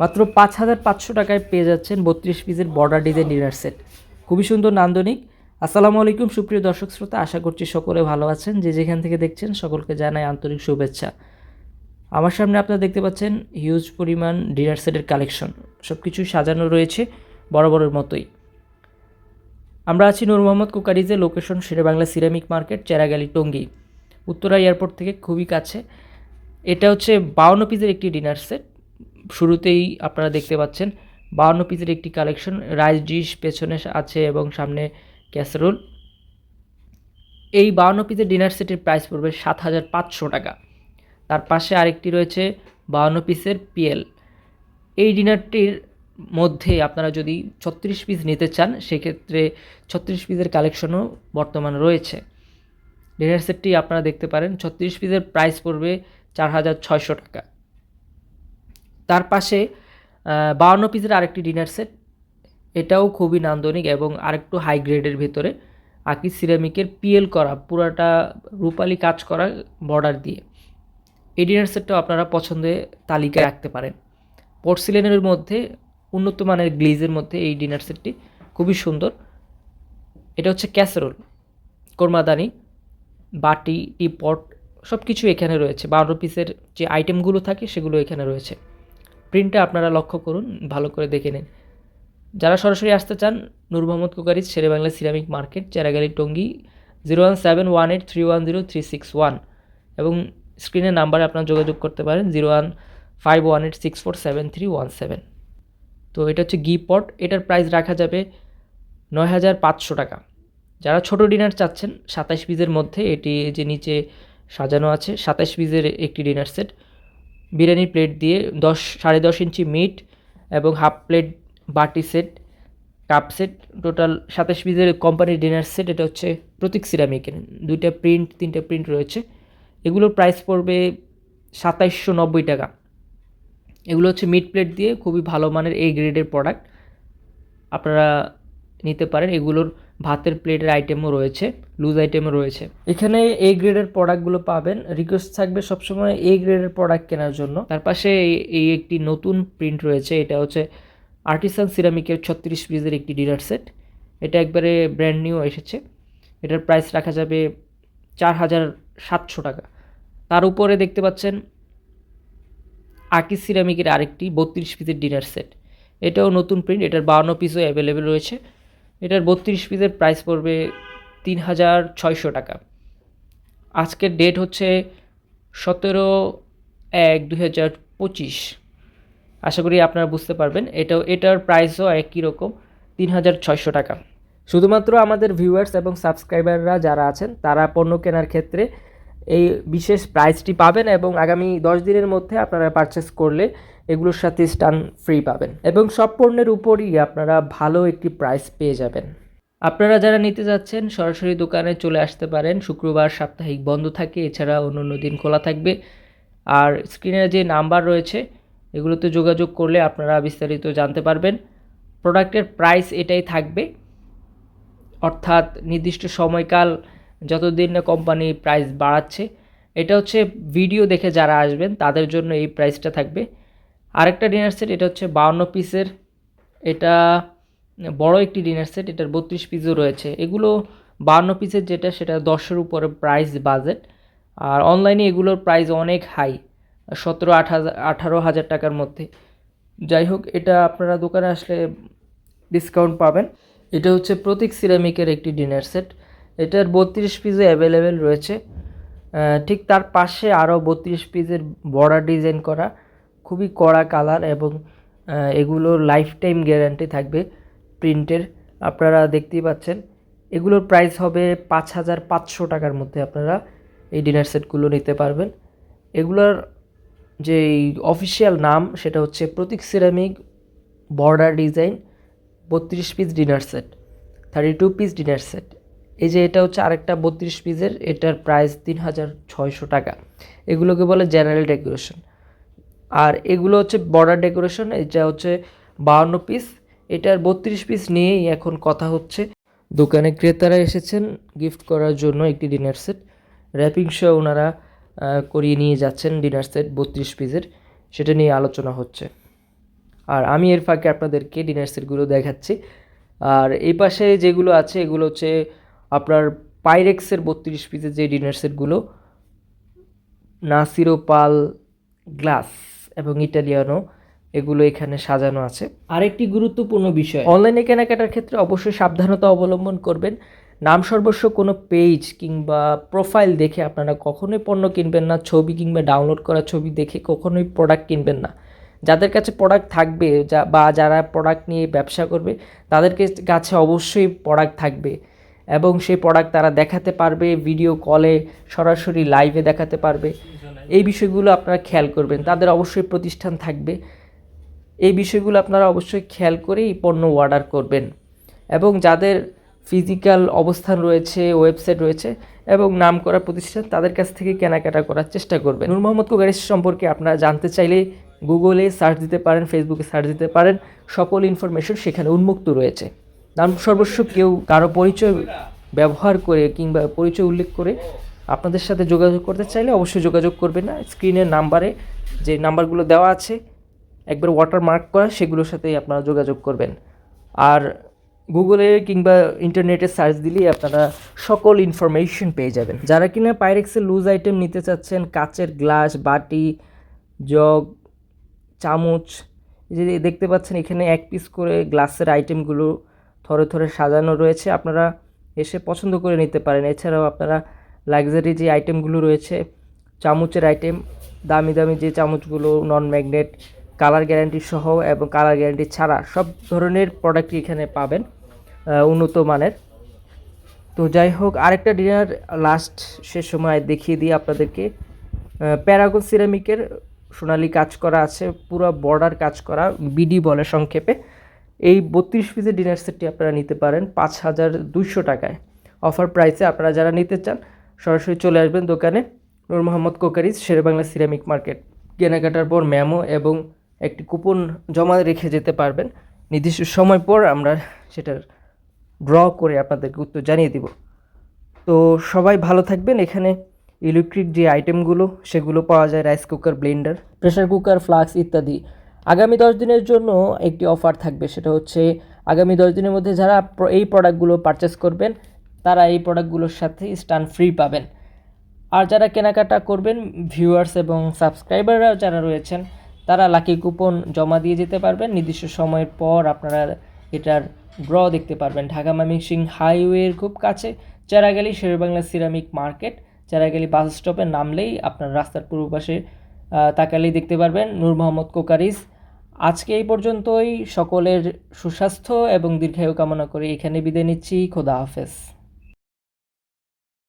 মাত্র পাঁচ হাজার পাঁচশো টাকায় পেয়ে যাচ্ছেন বত্রিশ পিসের বর্ডার ডিজাইন ডিনার সেট খুবই সুন্দর নান্দনিক। আসসালামু আলাইকুম, সুপ্রিয় দর্শক শ্রোতা, আশা করছি সকলে ভালো আছেন। যে যেখান থেকে দেখছেন, সকলকে জানাই আন্তরিক শুভেচ্ছা। আমার সামনে আপনারা দেখতে পাচ্ছেন হিউজ পরিমাণ ডিনার সেটের কালেকশন সব কিছুই সাজানো রয়েছে বরাবরের মতোই। আমরা আছি Noor Mohammad কুকারিজে location Sher e Bangla ceramic market Cheragali Tongi. Uttara airport থেকে খুবই কাছে। এটা হচ্ছে বাউন্ন পিসের একটি ডিনার সেট শুরুতেই আপনারা দেখতে পাচ্ছেন বাউন্ন পিসের একটি কালেকশন রাইস ডিশ পেছনে আছে এবং সামনে ক্যাসারোল এই বাউন্ন পিসের ডিনার সেটের প্রাইস পড়বে সাত হাজার পাঁচশো টাকা। তার পাশে আরেকটি রয়েছে বাউন্ন পিসের পিএল। এই ডিনারটির মধ্যে আপনারা যদি ছত্রিশ পিস নিতে চান, সেক্ষেত্রে ছত্রিশ পিসের কালেকশনও বর্তমান রয়েছে। ডিনার সেটটি আপনারা দেখতে পারেন, ছত্রিশ পিসের প্রাইস পড়বে চার হাজার ছয়শো টাকা। তার পাশে বাউন্ন পিসের আরেকটি ডিনার সেট এটাও খুবই নান্দনিক এবং আরেকটু হাই গ্রেডের ভেতরে আকি সিরামিকের পিএল করা, পুরাটা রূপালি কাজ করা বর্ডার দিয়ে। এই ডিনার সেটটাও আপনারা পছন্দে তালিকায় রাখতে পারেন। পোর্সিলেনের মধ্যে, উন্নত মানের গ্লেজের মধ্যে এই ডিনার সেটটি খুবই সুন্দর। এটা হচ্ছে ক্যাসেরোল কোরমাদানি, বাটি, টিপট সব কিছু এখানে রয়েছে। বারো পিসের যে আইটেমগুলো থাকে, সেগুলো এখানে রয়েছে। প্রিন্টটা আপনারা লক্ষ্য করুন, ভালো করে দেখে নিন। যারা সরাসরি আসতে চান Noor Mohammad Sher e Bangla ceramic market, Cheragali Tongi zero one seven one eight three one zero three six one এবং স্ক্রিনের নাম্বারে আপনারা যোগাযোগ করতে পারেন zero one five one eight six four seven three one seven তো এটা হচ্ছে গি পট, এটার প্রাইস রাখা যাবে নয় হাজার পাঁচশো টাকা। যারা ছোট ডিনার চাচ্ছেন সাতাশ পিসের মধ্যে, এটি যে নিচে সাজানো আছে সাতাশ পিসের একটি ডিনার সেট। বিরিয়ানি প্লেট দিয়ে দশ, সাড়ে দশ ইঞ্চি মিট এবং হাফ প্লেট বাটি সেট, কাপ সেট, টোটাল সাতাশ পিসের কোম্পানির ডিনার সেট এটা হচ্ছে প্রতীক সিরামিকের দুইটা প্রিন্ট তিনটা প্রিন্ট রয়েছে। এগুলোর প্রাইস পড়বে সাতাইশশো নব্বই টাকা। এগুলো হচ্ছে মিড প্লেট দিয়ে খুবই ভালো মানের এই গ্রেডের প্রোডাক্ট আপনারা নিতে পারেন। এগুলোর ভাতের প্লেটের আইটেমও রয়েছে লুজ আইটেমও রয়েছে। এখানে এই গ্রেডের প্রোডাক্টগুলো পাবেন। রিকোয়েস্ট থাকবে সবসময় এই গ্রেডের প্রোডাক্ট কেনার জন্য। তার পাশে এই- একটি নতুন প্রিন্ট রয়েছে, এটা হচ্ছে আর্টিসান সিরামিকের ছত্রিশ পিসের একটি ডিনার সেট এটা একবারে ব্র্যান্ড নিউ এসেছে। এটার প্রাইস রাখা যাবে চার হাজার সাতশো টাকা। তার উপরে দেখতে পাচ্ছেন আকিস সিরামিকের আরেকটি বত্রিশ পিসের ডিনার সেট এটাও নতুন প্রিন্ট এটার বাউন্ন পিসও অ্যাভেলেবেল রয়েছে। এটার বত্রিশ পিসের প্রাইস পড়বে তিন হাজার ছয়শো টাকা। আজকের ডেট হচ্ছে সতেরো এক দুই হাজার পঁচিশ। আশা করি আপনারা বুঝতে পারবেন, এটাও, এটার প্রাইসও একই রকম তিন হাজার ছয়শো টাকা। শুধুমাত্র আমাদের ভিউয়ার্স এবং সাবস্ক্রাইবাররা যারা আছেন, তারা পণ্য কেনার ক্ষেত্রে এই বিশেষ প্রাইসটি পাবেন এবং আগামী দশ দিনের মধ্যে আপনারা পারচেস করলে এগুলোর সাথে স্টান ফ্রি পাবেন এবং সব পণ্যের উপরই আপনারা ভালো একটি প্রাইস পেয়ে যাবেন। আপনারা যারা নিতে যাচ্ছেন, সরাসরি দোকানে চলে আসতে পারেন। শুক্রবার সাপ্তাহিক বন্ধ থাকে এছাড়া অন্য অন্য দিন খোলা থাকবে। আর স্ক্রিনে যে নাম্বার রয়েছে, এগুলোতে যোগাযোগ করলে আপনারা বিস্তারিত জানতে পারবেন। প্রোডাক্টের প্রাইস এটাই থাকবে। অর্থাৎ নির্দিষ্ট সময়কাল যতদিন না কোম্পানি প্রাইস বাড়াচ্ছে, এটা হচ্ছে ভিডিও দেখে যারা আসবেন, তাদের জন্য এই প্রাইসটা থাকবে। আরেকটা ডিনার সেট এটা হচ্ছে বাউন্ন পিসের এটা বড় একটি ডিনার সেট এটার বত্রিশ পিসও রয়েছে। এগুলো বাউন্ন পিসের যেটা, সেটা দশের উপরে প্রাইস বাজেট আর অনলাইনে এগুলোর প্রাইস অনেক হাই সতেরো আট হাজার আঠারো হাজার টাকার মধ্যে। যাই হোক, এটা আপনারা দোকানে আসলে ডিসকাউন্ট পাবেন। এটা হচ্ছে প্রতীক সিরামিকের একটি ডিনার সেট এটার বত্রিশ পিসে অ্যাভেলেবেল রয়েছে। ঠিক তার পাশে আরও বত্রিশ পিসের বর্ডার ডিজাইন করা, খুবই কড়া কালার এবং এগুলোর লাইফ টাইম গ্যারান্টি থাকবে প্রিন্টের আপনারা দেখতেই পাচ্ছেন, এগুলোর প্রাইস হবে পাঁচ হাজার পাঁচশো টাকার মধ্যে আপনারা এই ডিনার সেটগুলো নিতে পারবেন। এগুলোর যে অফিসিয়াল নাম, সেটা হচ্ছে প্রতীক সিরামিক বর্ডার ডিজাইন বত্রিশ piece dinner set thirty two piece dinner set এই যে এটা হচ্ছে আরেকটা বত্রিশ পিসের, এটার প্রাইস তিন হাজার ছয়শো টাকা। এগুলোকে বলে জেনারেল ডেকোরেশন আর এগুলো হচ্ছে বর্ডার ডেকোরেশন এটা হচ্ছে বাউন্ন পিস এটার বত্রিশ পিস নিয়েই এখন কথা হচ্ছে। দোকানে ক্রেতারা এসেছেন গিফট করার জন্য একটি ডিনার সেট র্যাপিং শো ওনারা করিয়ে নিয়ে যাচ্ছেন ডিনার সেট বত্রিশ পিসের সেটা নিয়ে আলোচনা হচ্ছে। আর আমি এর ফাঁকে আপনাদেরকে ডিনার সেটগুলো দেখাচ্ছি। আর এই পাশে যেগুলো আছে, এগুলো হচ্ছে পাইরেক্সের বত্রিশ পিসের যে ডিনার সেটগুলো নাসিরো পাল গ্লাস এবং ইটালিয়ানো এগুলো এখানে সাজানো আছে। আরেকটি গুরুত্বপূর্ণ বিষয়। অনলাইনে কেনাকাটার ক্ষেত্রে অবশ্যই সাবধানতা অবলম্বন করবেন। নাম সর্বস্ব কোনো পেজ কিংবা প্রোফাইল দেখে আপনারা কখনোই পণ্য কিনবেন না ছবি কিংবা ডাউনলোড করা ছবি দেখে কখনোই প্রোডাক্ট কিনবেন না। যাদের কাছে প্রোডাক্ট থাকবে যা বা যারা প্রোডাক্ট নিয়ে ব্যবসা করবে তাদেরকে কাছে অবশ্যই প্রোডাক্ট থাকবে। এবং সেই প্রোডাক্ট তারা দেখাতে পারবে ভিডিও কলে সরাসরি লাইভে দেখাতে পারবে। এই বিষয়গুলো আপনারা খেয়াল করবেন। তাদের অবশ্যই প্রতিষ্ঠান থাকবে। এই বিষয়গুলো আপনারা অবশ্যই খেয়াল করেই পণ্য অর্ডার করবেন। এবং যাদের ফিজিক্যাল অবস্থান রয়েছে ওয়েবসাইট রয়েছে এবং নাম করা প্রতিষ্ঠান, তাদের কাছ থেকে কেনাকাটা করার চেষ্টা করবেন। নূর মোহাম্মদ কোগারিস সম্পর্কে আপনারা জানতে চাইলে গুগলে সার্চ দিতে পারেন ফেসবুকে সার্চ দিতে পারেন। সকল ইনফরমেশন সেখানে উন্মুক্ত রয়েছে। নাম সর্বস্ব কেউ কারও পরিচয় ব্যবহার করে কিংবা পরিচয় উল্লেখ করে আপনাদের সাথে যোগাযোগ করতে চাইলে অবশ্যই যোগাযোগ করবেন না। স্ক্রিনের নাম্বারে যে নাম্বারগুলো দেওয়া আছে, একবার ওয়াটার মার্ক করা, সেগুলোর সাথেই আপনারা যোগাযোগ করবেন। আর গুগলে কিংবা ইন্টারনেটে সার্চ দিলেই আপনারা সকল ইনফরমেশন পেয়ে যাবেন। যারা কিনা পাইরেক্সের লুজ আইটেম নিতে চাচ্ছেন, কাচের গ্লাস বাটি, জগ, চামচ যে দেখতে পাচ্ছেন এখানে এক পিস করে গ্লাসের আইটেমগুলো থরে থরে সাজানো রয়েছে। আপনারা এসে পছন্দ করে নিতে পারেন। এছাড়াও আপনারা লাক্সারি যে আইটেমগুলো রয়েছে, চামচের আইটেম দামি দামি যে চামচগুলো নন ম্যাগনেট কালার গ্যারান্টি সহ এবং কালার গ্যারান্টি ছাড়া সব ধরনের প্রোডাক্টই এখানে পাবেন উন্নত মানের। তো যাই হোক, আরেকটা ডিনার লাস্ট সে সময় দেখিয়ে দিই আপনাদেরকে। প্যারাগন সিরামিকের সোনালি কাজ করা আছে, পুরো বর্ডার কাজ করা বিডি বলে সংক্ষেপে। এই বত্রিশ পিসের ডিনার সেটটি আপনারা নিতে পারেন পাঁচ হাজার দুইশো টাকায়। অফার প্রাইসে আপনারা যারা নিতে চান, সরাসরি চলে আসবেন দোকানে Noor Mohammad crockeries Sher e Bangla ceramic market কেনাকাটার পর ম্যামো এবং একটি কুপন জমা রেখে যেতে পারবেন। নির্দিষ্ট সময় পর আমরা সেটার ড্র করে আপনাদেরকে উত্তর জানিয়ে দিব। তো সবাই ভালো থাকবেন। এখানে ইলেকট্রিক যে আইটেমগুলো সেগুলো পাওয়া যায় rice cooker blender pressure cooker flask ইত্যাদি। আগামী দশ দিনের জন্য একটি অফার থাকবে, সেটা হচ্ছে আগামী দশ দিনের মধ্যে যারা এই প্রোডাক্টগুলো পারচেস করবেন, তারা এই প্রোডাক্টগুলোর সাথে স্টান ফ্রি পাবেন। আর যারা কেনাকাটা করবেন ভিউয়ার্স এবং সাবস্ক্রাইবাররা যারা রয়েছেন, তারা লাকি কুপন জমা দিয়ে যেতে পারবেন। নির্দিষ্ট সময়ের পর আপনারা এটার ড্র দেখতে পারবেন। ঢাকা ময়মনসিংহ হাইওয়ের খুব কাছে, Charagali, Sherbangla ceramic market Charagali bus স্টপে নামলেই আপনার রাস্তার পূর্ব পাশে তাকালেই দেখতে পারবেন নূর মোহাম্মদ কোকারিস আজকে এই পর্যন্তই। সকলের সুস্বাস্থ্য এবং দীর্ঘায়ু কামনা করে এখানে বিদায় নিচ্ছি। খোদা হাফেজ।